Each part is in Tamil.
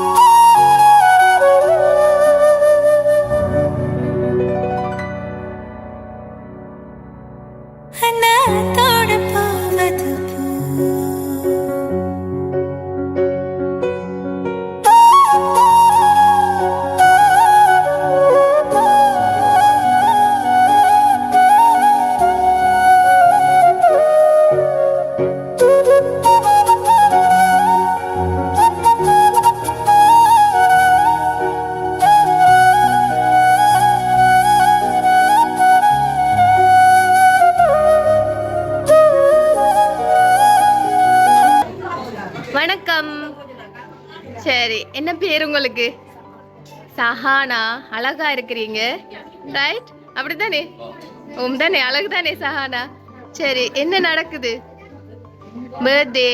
Oh! உங்களுக்கு? சஹானா அழகா இருக்கிறீங்க. ரைட் அப்படித்தானே? உம் தானே அழகு தானே சஹானா? சரி என்ன நடக்குது? பர்த்டே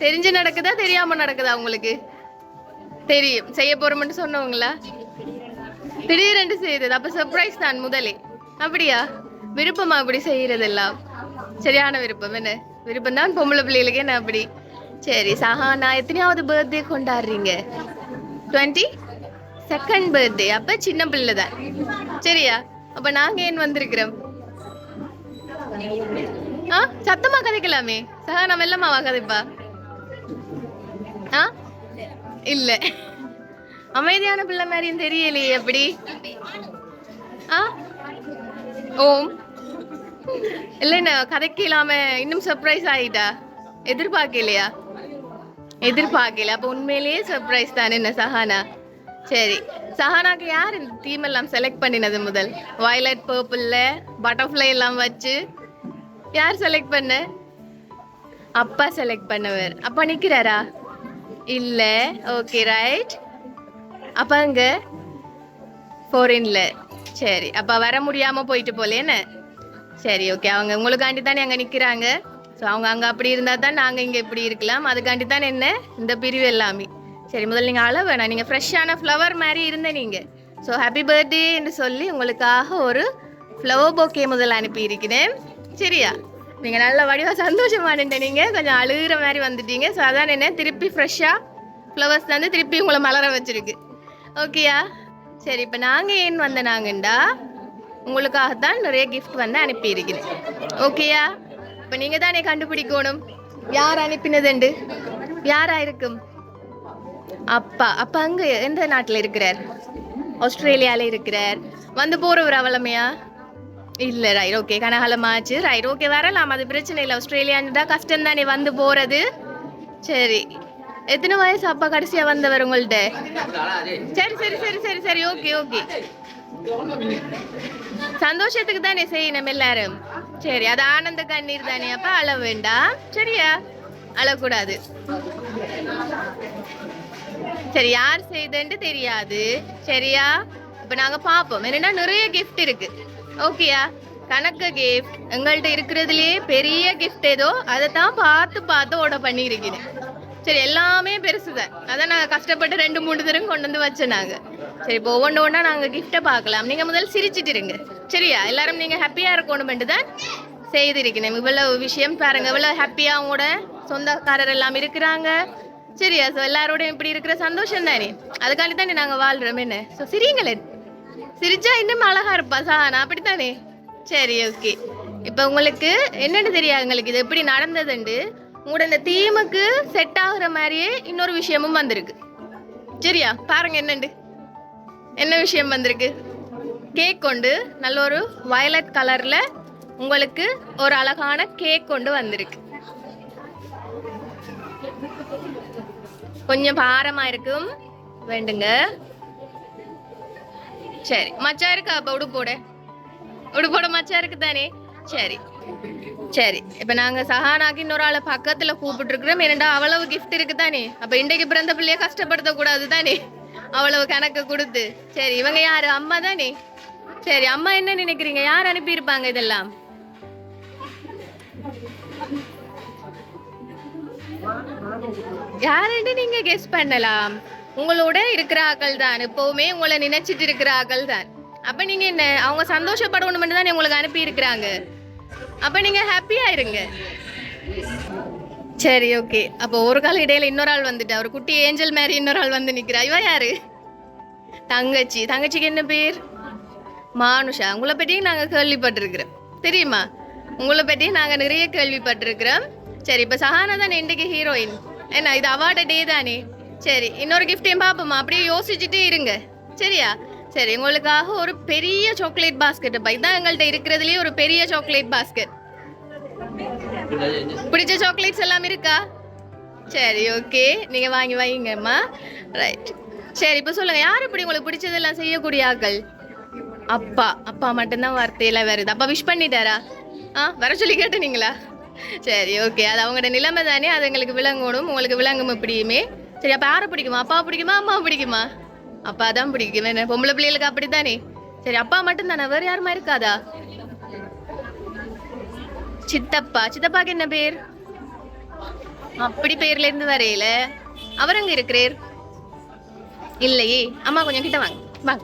தெரிஞ்சு நடக்குதா தெரியாம நடக்குதா உங்களுக்கு? தெரியும். செய்ய போறோம்னு சொன்னவங்களா? திடீரென்று செய்தது. அப்ப சர்ப்ரைஸ் தான் முதலே. அப்படியா? விருப்பமா அப்படி செய்யறதெல்லாம்? சரியான விருப்பம். என்ன? விருப்பம் தான் பொம்பளை பிள்ளைகளுக்கு என்ன அப்படி? சரி சஹானா எத்தனையாவது பர்த்டே கொண்டாடுறீங்க? டுவெண்ட்டி செகண்ட் பர்த்டே அப்போ சின்ன பிள்ளை தான் சரியா? அப்போ நாங்கள் ஏன் வந்திருக்கிறோம்? ஆ? சத்தமா கதைக்கலாமே. சஹானா மெல்லமாவா கதைப்பா. ஆ? இல்லை. அமைதியான பிள்ளை மாதிரியும் தெரியலையே எப்படி? ஆ? ஓம். இல்லைண்ணா என்ன கதைக்கு இல்லாமல் இன்னும் சர்ப்ரைஸ் ஆகிட்டா எதிர்பார்க்கலையா? எதிர்பார்க்கல. அப்போ உண்மையிலேயே சர்ப்ரைஸ் தானே என்ன சஹானா? சரி. சஹானாக்கு யார் இந்த தீம் எல்லாம் செலக்ட் பண்ணினது முதல்? வயலட் பர்பிளில் பட்டர்ஃப்ளை எல்லாம் வச்சு யார் செலக்ட் பண்ண? அப்பா செலக்ட் பண்ணவர். அப்பா நிற்கிறாரா இல்லை. ஓகே ரைட் அப்பா அங்கே ஃபாரின்ல சரி. அப்போ வர முடியாமல் போயிட்டு போலேன்னு என்ன? சரி ஓகே அவங்க உங்களுக்காண்டி தானே அங்கே நிற்கிறாங்க ஸோ அவங்க அங்கே அப்படி இருந்தால் தான் நாங்கள் இங்கே இப்படி இருக்கலாம். அதுக்காண்டி தான் என்ன? இந்த பிரிவு எல்லாமே. சரி முதல்ல நீங்கள் அள வேணாம். நீங்கள் ஃப்ரெஷ்ஷான ஃப்ளவர் மாதிரி இருந்த நீங்கள் ஸோ ஹாப்பி பர்த்டே என்று சொல்லி உங்களுக்காக ஒரு ஃப்ளவர் போக்கே முதல்ல அனுப்பியிருக்கிறேன் சரியா? நீங்கள் நல்ல வடிவாக சந்தோஷமானுட்ட நீங்கள் கொஞ்சம் அழுகிற மாதிரி வந்துட்டீங்க. ஸோ அதான் என்ன? திருப்பி ஃப்ரெஷ்ஷாக ஃப்ளவர்ஸ் தந்து திருப்பி உங்களை மலர வச்சுருக்கு. ஓகேயா சரி இப்போ நாங்கள் ஏன் வந்த நாங்கண்டா? உங்களுக்காகத்தான் நிறைய கிஃப்ட் வந்து அனுப்பியிருக்கிறேன் ஓகேயா இப்போ நீங்கள் தானே கண்டுபிடிக்கணும்? யார் அனுப்பினதுண்டு யாரா இருக்கும் அப்பா அப்பா அங்கே எந்த நாட்டில் இருக்கிறார்? ஆஸ்திரேலியாவில் இருக்கிறார். வந்து போகிறவர் அவலமையா இல்லை ரைட் ஓகே கனகாலமாச்சு. ரைட் ஓகே வரலாம். அது பிரச்சனை இல்லை. ஆஸ்திரேலியான்னு தான் கஷ்டம் தானே வந்து போகிறது சரி. எத்தனை வயசு அப்பா கடைசியாக வந்தவர் உங்கள்கிட்ட சரி சரி சரி சரி சரி ஓகே ஓகே. சந்தோஷத்துக்கு தானே செய்யணும் எல்லாரும். சரி அது ஆனந்த கண்ணீர் தானே. அப்ப அழ வேண்டாம். சரியா? அழக்கூடாது சரி யார் செய்தன்னு தெரியாது. சரியா? இப்ப நாங்க பாப்போம் என்னன்னா நிறைய கிஃப்ட் இருக்கு. ஓகேயா கணக்கு கிஃப்ட் எங்கள்கிட்ட இருக்கிறதுலயே பெரிய கிஃப்ட் ஏதோ அதை தான் பார்த்து பார்த்து ஆர்டர் பண்ணியிருக்கேன் சரி எல்லாமே பெருசுதான். அதான் நாங்கள் கஷ்டப்பட்டு ரெண்டு மூணு தரம் கொண்டு வந்து வச்சோம் நாங்கள் சரி இப்போ ஒவ்வொன்று ஒன்றா நாங்கள் கிஃப்ட்டை பார்க்கலாம். நீங்கள் முதல் சிரிச்சிட்டு இருங்க. சரியா? எல்லாரும் நீங்கள் ஹாப்பியாக இருக்கணும் தான் செய்திருக்கணும் இவ்வளோ விஷயம் பாருங்க இவ்வளோ ஹாப்பியாக அவங்களோட சொந்தக்காரர் எல்லாம் இருக்கிறாங்க. சரியா? ஸோ எல்லாரோடையும் இப்படி இருக்கிற சந்தோஷம் தானே? அதுக்காண்டி தானே நாங்கள் வாழ்கிறோம் என்ன? ஸோ சிரிங்களே சிரிச்சா இன்னும் அழகா இருப்பா சானா அப்படித்தானே? சரி ஓகே இப்போ உங்களுக்கு என்னன்னு தெரியாது உங்களுக்கு இது எப்படி நடந்ததுண்டு? உங்களோட இந்த தீமுக்கு செட் ஆகுற மாதிரியே இன்னொரு விஷயமும் வந்திருக்கு. சரியா? பாருங்க என்னண்டு? என்ன விஷயம் வந்திருக்கு? கேக் கொண்டு நல்ல ஒரு வயலட் கலர்ல உங்களுக்கு ஒரு அழகான கேக் கொண்டு வந்திருக்கு. கொஞ்சம் பாரமா இருக்கும். வேண்டுங்க. சரி மச்சா இருக்கா? அப்போ உடுப்போட உடுப்போட மச்சா இருக்கு தானே சரி. சரி. இப்போ நாங்கள் சஹானாக்கு இன்னொரு ஆளை பக்கத்தில் கூப்பிட்டுருக்குறோம். ஏன்னா அவ்வளவு கிஃப்ட் இருக்கு தானே அப்போ இன்றைக்கு பிறந்த பிள்ளைய கஷ்டப்படுத்தக்கூடாது தானே அவ்வளவு கணக்கு கொடுத்து. சரி இவங்க யார்? அம்மா தானே? சரி அம்மா என்ன நினைக்கிறீங்க? யார் அனுப்பியிருப்பாங்க இதெல்லாம்? யாருன்னு நீங்க கெஸ் பண்ணலாம். உங்களோட இருக்கிற ஆக்கள் தான் எப்பவுமே உங்களை நினைச்சிட்டு இருக்கிற ஆக்கள் தான் அப்போ நீங்கள் என்ன அவங்க சந்தோஷப்படணும்னு தான் உங்களுக்கு அனுப்பியிருக்கிறாங்க? அப்போ நீங்கள் ஹாப்பியாக இருங்க. சரி ஓகே அப்போ ஒரு கால இடையில இன்னொரு ஆள் வந்துட்டா ஒரு குட்டி ஏஞ்சல் மாதிரி இன்னொரு ஆள் வந்து நிற்கிறா இவ யாரு? தங்கச்சி. தங்கச்சிக்கு என்ன பேர்? மானுஷா. உங்களை பற்றியும் நாங்கள் கேள்விப்பட்டிருக்கிறோம். தெரியுமா? உங்களை பற்றியும் நாங்கள் நிறைய கேள்விப்பட்டிருக்கிறோம். சரி இப்போ சஹானா தானே இன்றைக்கு ஹீரோயின் என்ன இது அவார்டு டே தானே? சரி இன்னொரு கிஃப்டையும் பார்ப்போமா? அப்படியே யோசிச்சுட்டே இருங்க. சரியா? சரி உங்களுக்காக ஒரு பெரிய சாக்லேட் பாஸ்கெட் பை இதான் எங்கள்கிட்ட இருக்கிறதுலயே ஒரு பெரிய சாக்லேட் பாஸ்கெட் பிடிச்ச சாக்லேட்ஸ் எல்லாம் இருக்கா? சரி ஓகே நீங்க வாங்கி வாங்கிங்கம்மா ரைட் சரி இப்போ சொல்லுங்க யார் இப்படி உங்களுக்கு பிடிச்சதெல்லாம் செய்யக்கூடிய ஆட்கள்? அப்பா அப்பா மட்டும்தான் வார்த்தையெல்லாம் வருது. அப்பா விஷ் பண்ணிட்டாரா? ஆ வர சொல்லி கேட்டுனீங்களா? சரி ஓகே அது அவங்களோட நிலைமை தானே அது எங்களுக்கு விளங்கணும். உங்களுக்கு விளங்கும் எப்படியுமே. சரி அப்போ யாரை பிடிக்குமா? அப்பா பிடிக்குமா? அம்மா பிடிக்குமா? அப்பா தான் பிடிக்கும். என்ன பொம்பளை பிள்ளைகளுக்கு அப்படித்தானே? சரி அப்பா மட்டும் தானே வேற யாருமா இருக்காதா? சித்தப்பா. சித்தப்பாக்கு என்ன பேர்? அப்படி பேர்ல இருந்து வரையில. அவர் அங்க இருக்கிறார்? இல்லையே. அம்மா கொஞ்சம் கிட்ட வாங்க. வாங்க.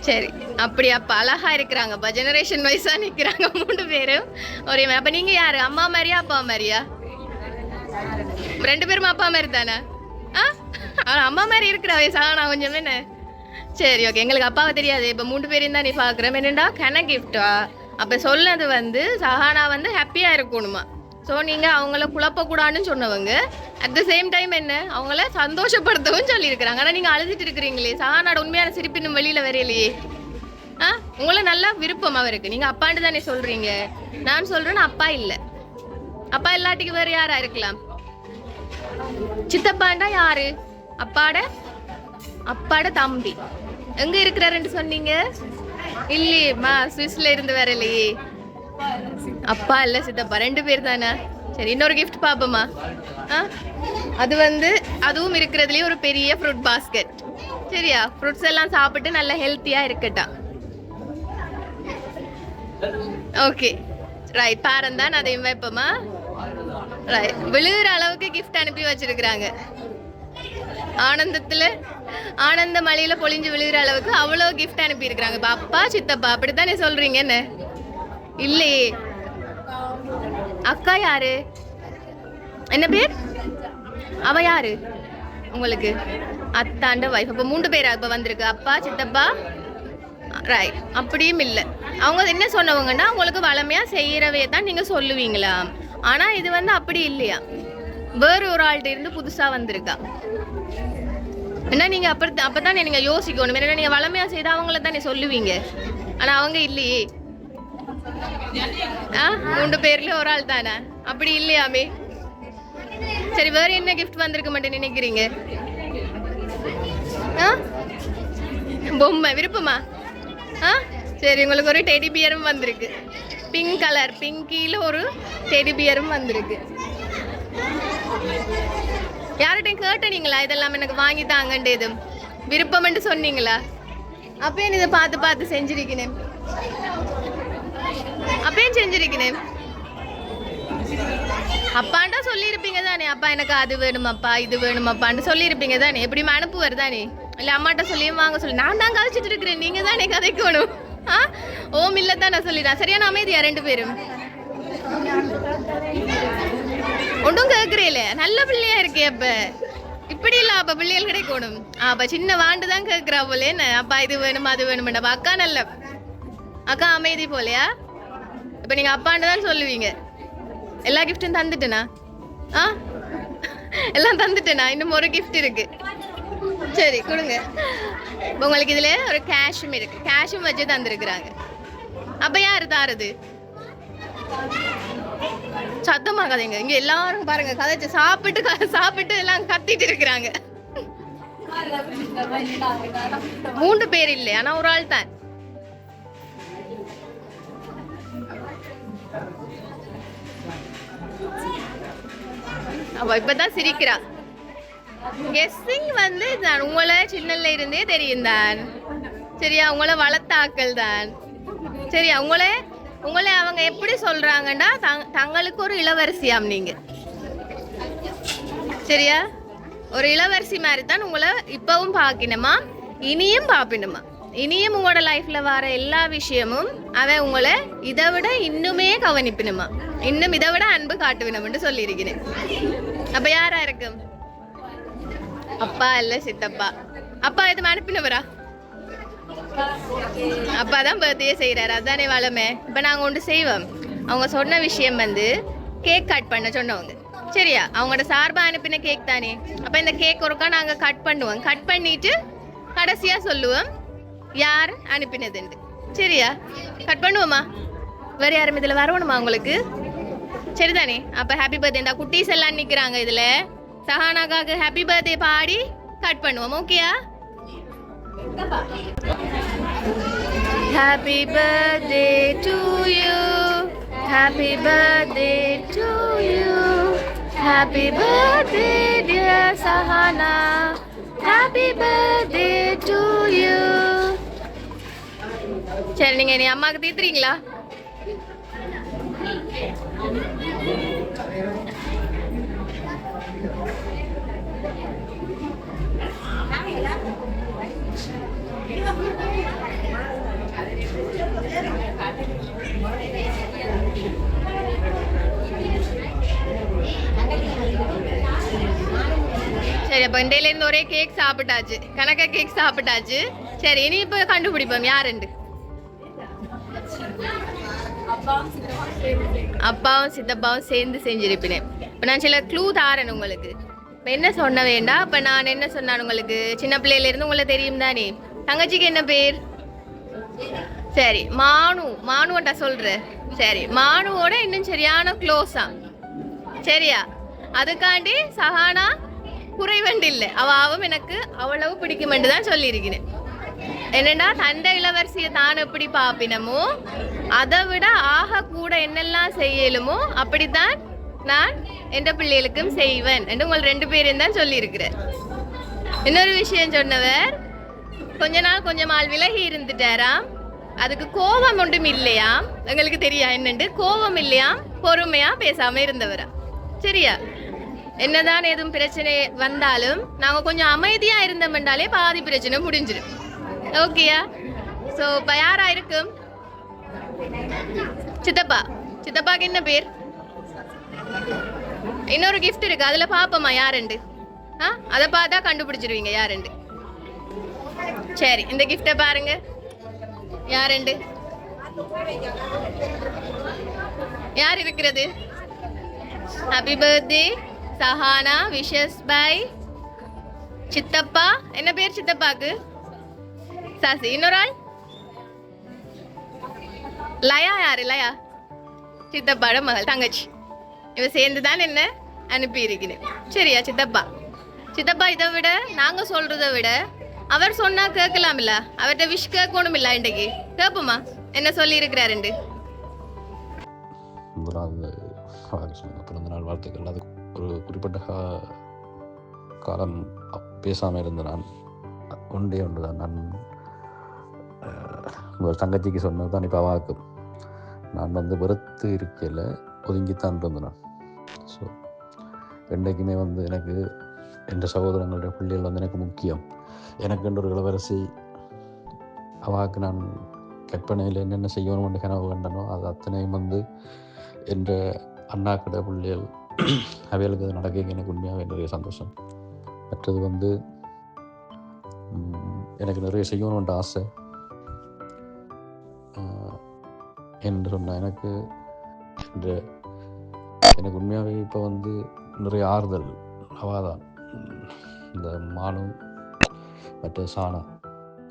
சரி. அப்படி அப்ப அழகா இருக்கிறாங்கப்பா ஜெனரேஷன் வைஸா நிக்கிறாங்க மூணு பேரும். ஒரே அப்ப நீங்க யாரு? அம்மா மாதிரியா அப்பா மாதிரியா? ரெண்டு பேரும் அப்பா மாதிரி தானே ஆ அம்மா மாதிரி இருக்கிறாவே நான் கொஞ்சம் என்ன? சரி ஓகே எங்களுக்கு அப்பாவை தெரியாது. இப்போ மூணு பேரையும் தான் நீ பார்க்குறேன் என்னடா? கன கிஃப்டா அப்போ சொன்னது வந்து சஹானா வந்து ஹாப்பியாக இருக்கணுமா? ஸோ நீங்கள் அவங்கள குழப்பக்கூடாதுன்னு சொன்னவங்க அட் த சேம் டைம் என்ன? அவங்கள சந்தோஷப்படுத்தவும் சொல்லியிருக்கிறாங்க. ஆனால் நீங்கள் அழுதுட்டு இருக்கிறீங்களே. சஹானாட உண்மையான சிரிப்பு இன்னும் வெளியில் வரையிலையே ஆ? உங்களை நல்லா விருப்பம் அவருக்கு. நீங்கள் அப்பான்னு தானே சொல்கிறீங்க நான் சொல்கிறேன்னு அப்பா இல்லை. அப்பா இல்லாட்டிக்கு வேறு யாராக இருக்கலாம்? சித்தப்பாண்டா யாரு? அப்பாட? அப்பாட தம்பி. எங்க இருக்கிறாருன்னு சொன்னீங்க? இல்லையேம்மா சுவிஸ்ல இருந்து வேற இல்லையே அப்பா இல்ல சித்தப்பா ரெண்டு பேர் தானே? சரி இன்னொரு கிஃப்ட் பாப்போமா ஆ? அது வந்து அதுவும் இருக்கிறதுலயே ஒரு பெரிய ஃப்ரூட் பாஸ்கெட் சரியா? ஃப்ரூட்ஸ் எல்லாம் சாப்பிட்டு நல்லா ஹெல்த்தியா இருக்கட்டும். ஓகே ரைட் பாரம் தான் அதையும் வைப்போமா ரைட் விழுகிற அளவுக்கு கிஃப்ட் அனுப்பி வச்சிருக்கிறாங்க. ஆனந்தத்தில் ஆனந்த மலையில் பொழிஞ்சு விழுகிற அளவுக்கு அவ்வளோ கிஃப்ட் அனுப்பியிருக்கிறாங்க. இப்போ அப்பா சித்தப்பா அப்படித்தானே சொல்கிறீங்க என்ன? இல்லையே. அக்கா யாரு? என்ன பேர்? அவ யாரு? உங்களுக்கு அத்தாண்ட வைஃப் அப்போ மூன்று பேரா இப்போ வந்திருக்கு? அப்பா சித்தப்பா? ரைட் அப்படியும் இல்லை. அவங்க என்ன சொன்னவங்கன்னா உங்களுக்கு வளமையாக செய்கிறவே தான் நீங்கள் சொல்லுவீங்களா? ஆனால் இது வந்து அப்படி இல்லையா? வேறு ஒரு ஆள்கிட்ட இருந்து புதுசாக வந்திருக்கா. என்ன நீங்க அப்படி அப்பதான் நீங்க யோசிக்கணும். ஏன்னா நீங்க வளமையா செய்தா அவங்கள தானே சொல்லுவீங்க. ஆனா அவங்க இல்லையே. ஆ? மூன்று பேர்ல ஒரு ஆள் தானே? அப்படி இல்லையாமே. சரி வேற என்ன கிஃப்ட் வந்திருக்க மாட்டேன் நினைக்கிறீங்க? ஆ? பொம்மை விருப்பமா? ஆ? சரி உங்களுக்கு ஒரு டெடி பியரும் வந்திருக்கு. பிங்க் கலர் பிங்கில ஒரு டெடி பியரும் வந்திருக்கு. யார்கிட்டையும் கேட்டனீங்களா? இதெல்லாம் எனக்கு வாங்கி தாங்கண்டு இது விருப்பம்னு சொன்னீங்களா? அப்பயும் இதை பார்த்து பார்த்து செஞ்சிருக்கிறேன்? அப்பயும் செஞ்சிருக்கிறேன்? அப்பான்டா சொல்லியிருப்பீங்க தானே. அப்பா எனக்கு அது வேணுமாப்பா இது வேணுமாப்பான்னு சொல்லியிருப்பீங்க தானே. எப்படியும் அனுப்புவார் தானே. இல்லை அம்மாட்ட சொல்லியும் வாங்க சொல்லி. நான் தான் கதைச்சிட்டு இருக்கிறேன். நீங்க தானே கதைக்கணும். ஆ? ஓம் இல்லை தான் நான் சொல்லிடுறேன் சரியான அமைதியா ரெண்டு பேரும். ஒன்றும் கேட்குறேல நல்ல பிள்ளையா இருக்கே அப்ப. இப்படி இல்ல அப்ப பிள்ளைகள் கிடைக்கணும். ஆ, அப்ப சின்ன வாண்டு தான் கேட்குறா போல என்ன? அப்பா இது வேணும் அது வேணும்? அப்ப அக்கா நல்ல அக்கா அமைதி போலையா? இப்ப நீங்க அப்பாண்டு தான் சொல்லுவீங்க. எல்லா கிஃப்ட்டும் தந்துட்டேனா? ஆ? எல்லாம் தந்துட்டேனா? இன்னும் ஒரு கிஃப்ட் இருக்கு. சரி கொடுங்க. உங்களுக்கு இதுல ஒரு கேஷும் இருக்கு. கேஷும் வச்சு தந்துருக்குறாங்க. அப்ப யாரு தாரது? சத்தமாகாதீங்க இங்க எல்லாரும் பாருங்க கதைச்சு சாப்பிட்டு சாப்பிட்டு எல்லாம் கத்திட்டு இருக்கிறாங்க. மூன்று பேர் இல்லை ஆனா ஒரு ஆள் தான். அவ இப்பதான் சிரிக்கிறா. கெஸ்ஸிங் வந்து தான் உங்களை சின்னல இருந்தே தெரியும் தான். சரியா உங்களை வளர்த்த ஆக்கள் தான். சரியா உங்களை உங்களை அவங்க எப்படி சொல்றாங்கன்னா தங்களுக்கு ஒரு இளவரசியாம் நீங்க. சரியா? ஒரு இளவரசி மாதிரி தான் உங்களை இப்பவும் பார்க்கணுமா? இனியும் பார்ப்பினுமா இனியும் உங்களோட லைஃப்ல வர எல்லா விஷயமும் அவன் உங்களை இதை விட இன்னுமே கவனிப்பினுமா? இன்னும் இதை விட அன்பு காட்டுவினம்னு சொல்லியிருக்கிறேன். அப்ப யாரா இருக்கும் அப்பா இல்ல சித்தப்பா. அப்பா எதுவும் அனுப்பினவரா? அப்பா தான் பர்த்டே செய்கிறாரு அதானே வளமை. இப்போ நாங்கள் ஒன்று செய்வோம். அவங்க சொன்ன விஷயம் வந்து கேக் கட் பண்ண சொன்னவங்க. சரியா? அவங்களோட சார்பாக அனுப்பின கேக் தானே. அப்போ இந்த கேக் ஒருக்கா நாங்கள் கட் பண்ணுவோம். கட் பண்ணிட்டு கடைசியாக சொல்லுவோம் யார் அனுப்பினதுண்டு சரியா? கட் பண்ணுவோமா? வேறு யாரும் இதில் வரணுமா உங்களுக்கு? சரிதானே? அப்போ ஹாப்பி பர்த்டேண்டா குட்டீஸ் எல்லாம் நிற்கிறாங்க இதில். சஹானாக்காக ஹாப்பி பர்த்டே பாடி கட் பண்ணுவோம். ஓகேயா Happy birthday to you. Happy birthday to you. Happy birthday, dear Sahana. Happy birthday to you. சரி நீங்க நீ அம்மாக்கு தீத்துறீங்களா சரி இருந்து ஒரே கேக் சாப்பிட்டாச்சு. கணக்க கேக் சாப்பிட்டாச்சு. சரி இனி இப்ப கண்டுபிடிப்போம். யாருண்டு? அப்பாவும் சித்தப்பாவும் சேர்ந்து செஞ்சிருப்பினேன். இப்போ நான் சில க்ளூ தாரேன் உங்களுக்கு. இப்போ என்ன சொன்ன வேண்டாம் இப்போ நான் என்ன சொன்னேன் உங்களுக்கு? சின்ன பிள்ளையில இருந்து உங்களுக்கு தெரியும் தானே. தங்கச்சிக்கு என்ன பேர்? சரி மானு. மானுவன்ட்ட சொல்ற. சரி மானுவோட இன்னும் சரியான க்ளோஸா சரியா? அதுக்காண்டி சஹானா குறைவண்டு இல்லை அவாவும் எனக்கு அவ்வளவு பிடிக்குமென்று தான் சொல்லியிருக்கிறேன். என்னென்னா தண்டை இளவரசியை தான் எப்படி பாப்பினமோ அதை விட ஆக கூட என்னெல்லாம் செய்யலுமோ அப்படித்தான் நான் எந்த பிள்ளைகளுக்கும் செய்வேன் என்று உங்கள் ரெண்டு பேரையும் தான் சொல்லியிருக்கிறேன். இன்னொரு விஷயம் சொன்னவர் கொஞ்ச நாள் கொஞ்ச நாள் விலகி இருந்துட்டாராம். அதுக்கு கோபம் ஒன்றும் இல்லையாம். எங்களுக்கு தெரியா என்னண்டு? கோபம் இல்லையாம் பொறுமையா பேசாம இருந்தவரா. சரியா? என்னதான் எதுவும் பிரச்சனை வந்தாலும் நாங்கள் கொஞ்சம் அமைதியாக இருந்தோம் என்றாலே பாதி பிரச்சனை முடிஞ்சிடும் ஓகேயா ஸோ இப்போ யாராக இருக்கும் சித்தப்பா. சித்தப்பாக்கு என்ன பேர்? இன்னொரு கிஃப்ட் இருக்கு. அதில் பாப்போமா யாருண்டு ஆ? அதை பார்த்தா கண்டுபிடிச்சிருவீங்க யாருண்டு சரி இந்த கிஃப்டை பாருங்க. யாருண்டு யார் இருக்கிறது? Happy birthday Sahana wishes by சித்தப்பா. என்ன பேர் சித்தப்பாக்கு? சாசி. இன்னொரு ஆள்? லயா யாரு? லயா? சித்தப்பாட மகள் தங்கச்சி. இவ சேர்ந்து தான் என்ன அனுப்பி இருக்கிறேன் சரியா சித்தப்பா? சித்தப்பா இதை விட நாங்க சொல்றதை விட அவர் சொன்னா கேட்கலாம் இல்ல அவர்கிட்ட விஷ் கேட்கணும் இல்ல இன்றைக்கு. கேட்போமா? என்ன சொல்லி இருக்கிறாருண்டு வாழ்த்துக்கள். அது ஒரு குறிப்பிட்ட காலம் பேசாமல் இருந்த நான் ஒன்றே ஒன்று தான் நான் ஒரு தங்கச்சிக்கு சொன்னது தான் இப்போ அவாக்கு நான் வந்து வெறுத்து இருக்கையில் ஒதுங்கித்தான் இருந்தேன் நான். ஸோ என்றைக்குமே வந்து எனக்கு என்ற சகோதரங்களுடைய பிள்ளைகள் வந்து எனக்கு முக்கியம். எனக்கு என்ற ஒரு இளவரசி அவாக்கு நான் கற்பனையில் என்னென்ன செய்யணும்னு கனவு கண்டனோ அது அத்தனையும் வந்து என்ற அண்ணாக்கிட பிள்ளைகள் அவைகளுக்கு அது நடக்க எனக்கு உண்மையாக நிறைய சந்தோஷம். மற்றது வந்து எனக்கு நிறைய செய்யணுன்ற ஆசை. என்று சொன்ன எனக்கு என்ற எனக்கு உண்மையாகவே இப்போ வந்து நிறைய ஆறுதல் அவாதான் இந்த மானம் மற்ற சாணா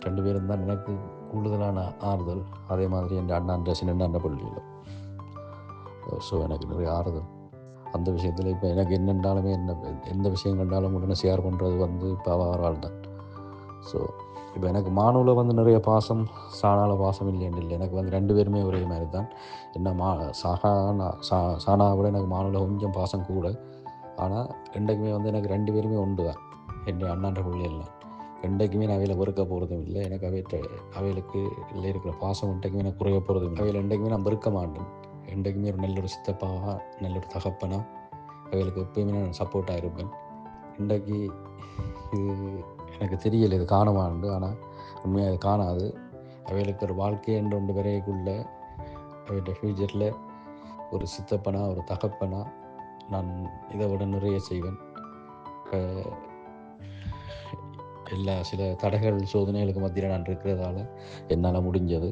ரெண்டு பேரும் தான் எனக்கு கூடுதலான ஆறுதல். அதே மாதிரி என் அண்ணான்ற சின்ன அண்ணன் பள்ளியில். ஸோ எனக்கு நிறைய ஆறுதல். அந்த விஷயத்தில் இப்போ எனக்கு என்னென்றாலுமே என்ன எந்த விஷயம் கண்டாலும் உடனே ஷேர் பண்ணுறது வந்து இப்போ அவரால் தான் ஸோ இப்போ எனக்கு மானுவில் வந்து நிறைய பாசம் சாணால பாசம் இல்லைன்னு இல்லை. எனக்கு வந்து ரெண்டு பேருமே ஒரே மாதிரி தான் என்ன மா சகானா சா சாணாவை விட எனக்கு மானுவில் கொஞ்சம் பாசம் கூட. ஆனால் ரெண்டுக்குமே வந்து எனக்கு ரெண்டு பேருமே ஒன்று தான் என் அண்ணான்ற பிள்ளைகள்லாம் ரெண்டைக்குமே நான் அவையில் வெறுக்க போகிறதும் இல்லை. எனக்கு அவையிட்ட அவைகளுக்கு இல்லை இருக்கிற பாசம் ரெண்டைக்குமே நான் குறைய போகிறதும் இல்லை. அவையில் ரெண்டைக்குமே நான் வெறுக்க மாட்டேன். என்றைக்குமே ஒரு நல்ல ஒரு சித்தப்பாவா நல்ல ஒரு தகப்பனா அவர்களுக்கு எப்பயுமே நான் சப்போர்ட்டாக இருப்பேன். இன்றைக்கு இது எனக்கு தெரியல இது காணுமாண்டு ஆனால் உண்மையாக அது காணாது. அவைகளுக்கு ஒரு வாழ்க்கை என்ற ரெண்டு பேரைக்குள்ள அவையோட ஃப்யூச்சரில் ஒரு சித்தப்பனா ஒரு தகப்பனா நான் இதை விட நிறைய செய்வேன். எல்லா சில தடைகள் சோதனைகளுக்கு மத்தியில் நான் இருக்கிறதால என்னால் முடிஞ்சது.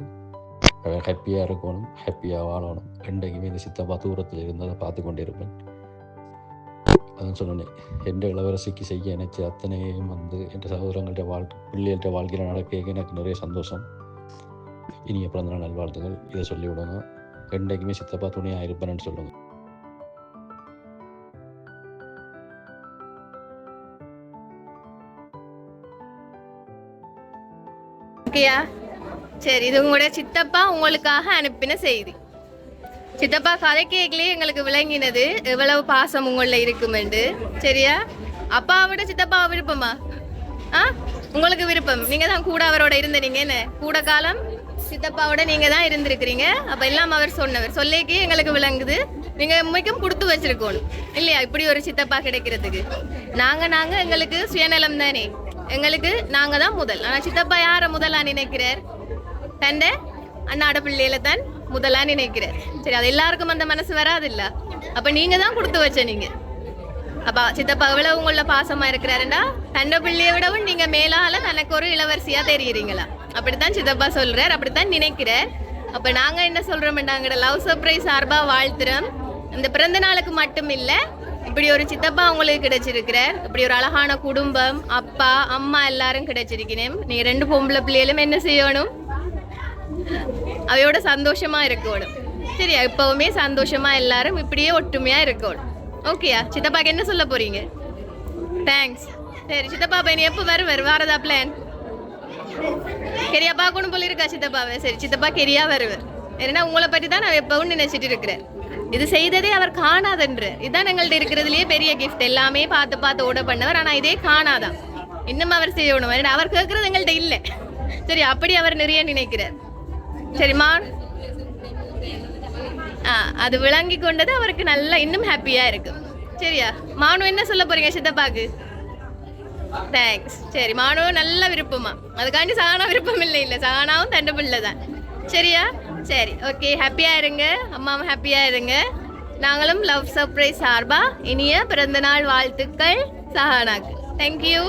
ஹாப்பியாக இருக்கணும் ஹாப்பியாக வாழணும் என்றைக்குமே இந்த சித்தப்பா தூரத்தில் இருந்ததை பார்த்து கொண்டே இருப்பேன் அதான் சொன்னேன் எந்த இளவரசிக்கு செய்ய நினைச்ச அத்தனையும் வந்து என் சகோதரங்கள்ட்ட வாழ் பிள்ளைகள்கிட்ட வாழ்க்கையில் நடக்க எனக்கு நிறைய சந்தோஷம் இனிய பிறந்தநாள் நல்வாழ்த்துகள் இதை சொல்லிவிடுங்க என்றைக்குமே சித்தப்பா துணையாக இருப்பேன்னு சொல்லுங்க ஓகேயா சரி இது உங்களுடைய சித்தப்பா உங்களுக்காக அனுப்பின செய்தி. சித்தப்பா கதை கேக்கலே எங்களுக்கு விளங்கினது. எவ்வளவு பாசம் உங்களில் இருக்குமெண்டு சரியா? அப்பாவை விட சித்தப்பா விருப்பமா? ஆ? உங்களுக்கு விருப்பம். நீங்கள் தான் கூட அவரோட இருந்தீங்க என்ன? கூட காலம் சித்தப்பாவோட நீங்கள் தான் இருந்திருக்கிறீங்க. அப்போ எல்லாம் அவர் சொன்னவர். சொல்லிக்கே எங்களுக்கு விளங்குது. நீங்கள் உண்மைக்கும் கொடுத்து வச்சிருக்கணும். இல்லையா? இப்படி ஒரு சித்தப்பா கிடைக்கிறதுக்கு. நாங்கள் நாங்கள் எங்களுக்கு சுயநலம் தானே. எங்களுக்கு நாங்கள் தான் முதல். ஆனால் சித்தப்பா யாரை முதலாக நினைக்கிறார்? தண்ட அண்ணாட பிள்ளையில தான் முதலா நினைக்கிறேன். சரி அது எல்லாருக்கும் அந்த மனசு வராதுல்ல. அப்ப நீங்க தான் கொடுத்து வச்ச நீங்க. அப்ப சித்தப்பா எவ்வளவு உங்கள பாசமா இருக்கிறாருண்டா? தண்ட பிள்ளைய விடவும் நீங்க மேலால தனக்கு ஒரு இளவரசியா தெரியுறீங்களா? அப்படித்தான் சித்தப்பா சொல்றார் அப்படித்தான் நினைக்கிறார். அப்ப நாங்க என்ன சொல்றோம்டாங்கட லவ் சர்ப்ரைஸ் சார்பா வாழ்த்துறோம். இந்த பிறந்த நாளுக்கு மட்டும் இல்ல இப்படி ஒரு சித்தப்பா உங்களுக்கு கிடைச்சிருக்கிறார். இப்படி ஒரு அழகான குடும்பம் அப்பா அம்மா எல்லாரும் கிடைச்சிருக்கிறேன். நீங்க ரெண்டு பொம்பளை பிள்ளைகளும் என்ன செய்யணும்? அவையோட சந்தோஷமா இருக்கணும். சரியா? எப்பவுமே சந்தோஷமா எல்லாரும் இப்படியே ஒற்றுமையா இருக்கணும். ஓகேயா சித்தப்பாக்கு என்ன சொல்ல போறீங்க? தேங்க்ஸ் சரி சித்தப்பா பையன் எப்போ வருவார் வாரதா பிளான் கெரியா பார்க்கணும் போல இருக்கா சித்தப்பாவை? சரி சித்தப்பா கெரியா வருவார். ஏன்னா உங்களை பற்றி தான் நான் எப்பவும் நினைச்சிட்டு இருக்கிறேன். இது செய்ததே அவர் காணாதன்ற. இதுதான் எங்கள்கிட்ட இருக்கிறதுலயே பெரிய கிஃப்ட் எல்லாமே பார்த்து பார்த்து ஓட பண்ணவர் ஆனால் இதே காணாதான். இன்னும் அவர் செய்யணும். அவர் கேட்கறது எங்கள்கிட்ட இல்லை. சரி அப்படி அவர் நிறைய நினைக்கிறார். சரிம்மா ஆ அது விளங்கி கொண்டது அவருக்கு நல்லா இன்னும் ஹாப்பியாக இருக்கு. சரியா? மானு என்ன சொல்ல போறீங்க சித்தப்பாக்கு? தேங்க்ஸ் சரி மானு நல்ல விருப்பமா? அதுக்காண்டி சானா விருப்பம் இல்லை இல்லை. சகானாவும் தண்டு பிள்ளை தான். சரியா? சரி ஓகே ஹாப்பியாக இருங்க. அம்மாவும் ஹாப்பியாக இருங்க. நாங்களும் லவ் சர்ப்ரைஸ் சார்பா இனிய பிறந்தநாள் வாழ்த்துக்கள் சஹானாக்கு தேங்க்யூ